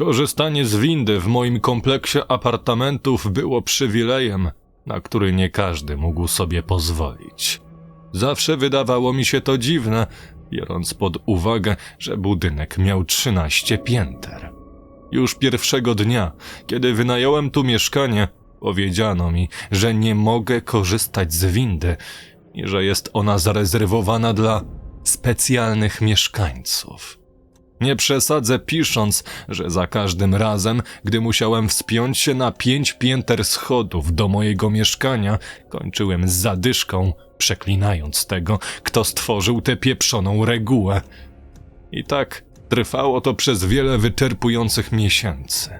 Korzystanie z windy w moim kompleksie apartamentów było przywilejem, na który nie każdy mógł sobie pozwolić. Zawsze wydawało mi się to dziwne, biorąc pod uwagę, że budynek miał 13 pięter. Już pierwszego dnia, kiedy wynająłem tu mieszkanie, powiedziano mi, że nie mogę korzystać z windy i że jest ona zarezerwowana dla specjalnych mieszkańców. Nie przesadzę pisząc, że za każdym razem, gdy musiałem wspiąć się na pięć pięter schodów do mojego mieszkania, kończyłem z zadyszką, przeklinając tego, kto stworzył tę pieprzoną regułę. I tak trwało to przez wiele wyczerpujących miesięcy.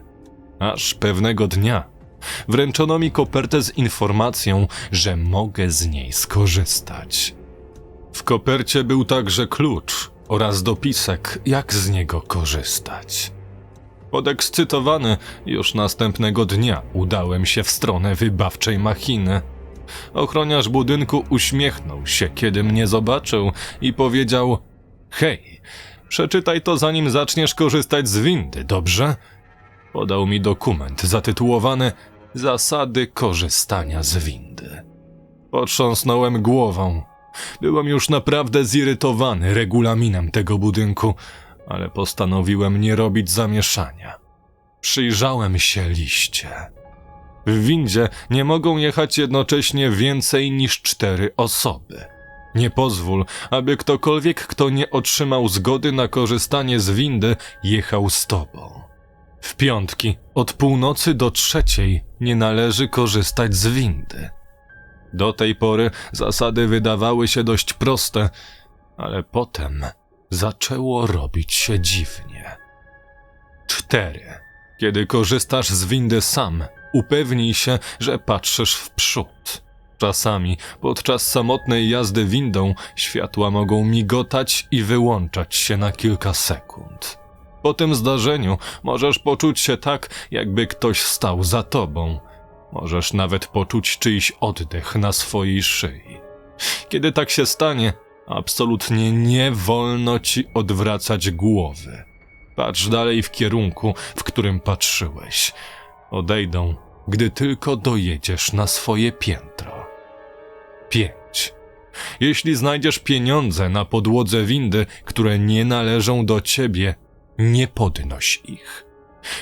Aż pewnego dnia wręczono mi kopertę z informacją, że mogę z niej skorzystać. W kopercie był także klucz oraz dopisek, jak z niego korzystać. Podekscytowany, już następnego dnia udałem się w stronę wybawczej machiny. Ochroniarz budynku uśmiechnął się, kiedy mnie zobaczył i powiedział: Hej, przeczytaj to zanim zaczniesz korzystać z windy, dobrze? Podał mi dokument zatytułowany Zasady korzystania z windy. Potrząsnąłem głową. Byłem już naprawdę zirytowany regulaminem tego budynku, ale postanowiłem nie robić zamieszania. Przyjrzałem się liście. W windzie nie mogą jechać jednocześnie więcej niż cztery osoby. Nie pozwól, aby ktokolwiek, kto nie otrzymał zgody na korzystanie z windy, jechał z tobą. W piątki od północy do trzeciej nie należy korzystać z windy. Do tej pory zasady wydawały się dość proste, ale potem zaczęło robić się dziwnie. 4. Kiedy korzystasz z windy sam, upewnij się, że patrzysz w przód. Czasami podczas samotnej jazdy windą światła mogą migotać i wyłączać się na kilka sekund. Po tym zdarzeniu możesz poczuć się tak, jakby ktoś stał za tobą. Możesz nawet poczuć czyjś oddech na swojej szyi. Kiedy tak się stanie, absolutnie nie wolno ci odwracać głowy. Patrz dalej w kierunku, w którym patrzyłeś. Odejdą, gdy tylko dojedziesz na swoje piętro. 5. Jeśli znajdziesz pieniądze na podłodze windy, które nie należą do ciebie, nie podnoś ich.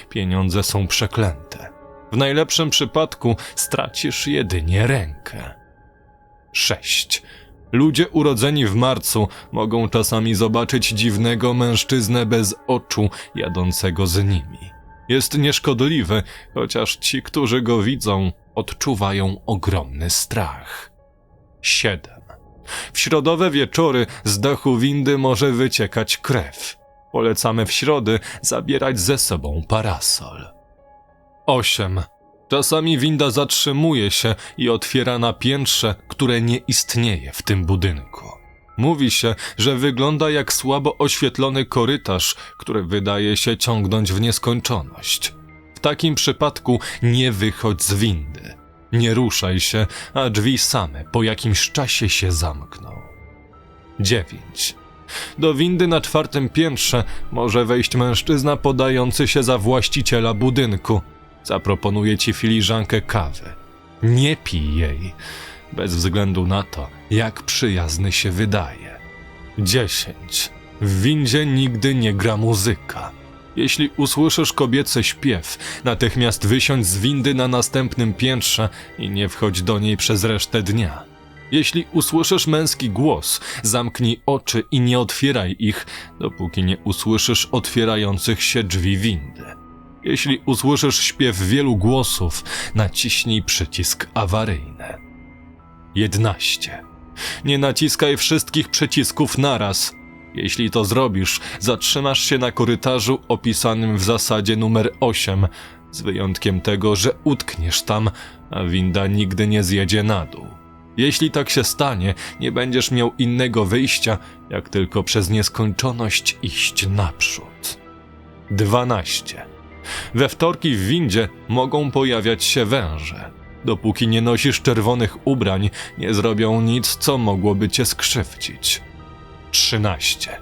Pieniądze są przeklęte. W najlepszym przypadku stracisz jedynie rękę. 6. Ludzie urodzeni w marcu mogą czasami zobaczyć dziwnego mężczyznę bez oczu jadącego z nimi. Jest nieszkodliwy, chociaż ci, którzy go widzą, odczuwają ogromny strach. 7. W środowe wieczory z dachu windy może wyciekać krew. Polecamy w środy zabierać ze sobą parasol. 8. Czasami winda zatrzymuje się i otwiera na piętrze, które nie istnieje w tym budynku. Mówi się, że wygląda jak słabo oświetlony korytarz, który wydaje się ciągnąć w nieskończoność. W takim przypadku nie wychodź z windy. Nie ruszaj się, a drzwi same po jakimś czasie się zamkną. 9. Do windy na czwartym piętrze może wejść mężczyzna podający się za właściciela budynku. Zaproponuje ci filiżankę kawy. Nie pij jej, bez względu na to, jak przyjazny się wydaje. 10. W windzie nigdy nie gra muzyka. Jeśli usłyszysz kobiecy śpiew, natychmiast wysiądź z windy na następnym piętrze i nie wchodź do niej przez resztę dnia. Jeśli usłyszysz męski głos, zamknij oczy i nie otwieraj ich, dopóki nie usłyszysz otwierających się drzwi windy. Jeśli usłyszysz śpiew wielu głosów, naciśnij przycisk awaryjny. 11. Nie naciskaj wszystkich przycisków naraz. Jeśli to zrobisz, zatrzymasz się na korytarzu opisanym w zasadzie numer 8, z wyjątkiem tego, że utkniesz tam, a winda nigdy nie zjedzie na dół. Jeśli tak się stanie, nie będziesz miał innego wyjścia, jak tylko przez nieskończoność iść naprzód. 12. We wtorki w windzie mogą pojawiać się węże. Dopóki nie nosisz czerwonych ubrań, nie zrobią nic, co mogłoby cię skrzywdzić. 13.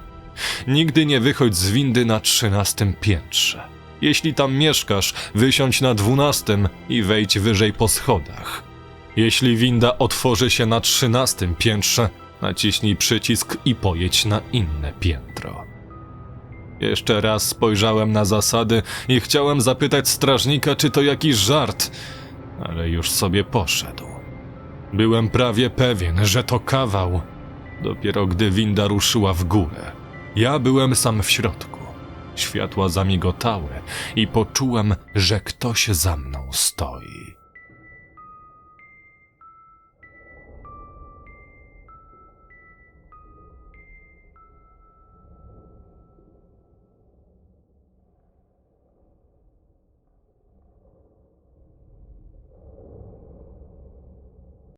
Nigdy nie wychodź z windy na trzynastym piętrze. Jeśli tam mieszkasz, wysiądź na dwunastym i wejdź wyżej po schodach. Jeśli winda otworzy się na trzynastym piętrze, naciśnij przycisk i pojedź na inne piętro. Jeszcze raz spojrzałem na zasady i chciałem zapytać strażnika, czy to jakiś żart, ale już sobie poszedł. Byłem prawie pewien, że to kawał, dopiero gdy winda ruszyła w górę. Ja byłem sam w środku. Światła zamigotały i poczułem, że ktoś za mną stoi.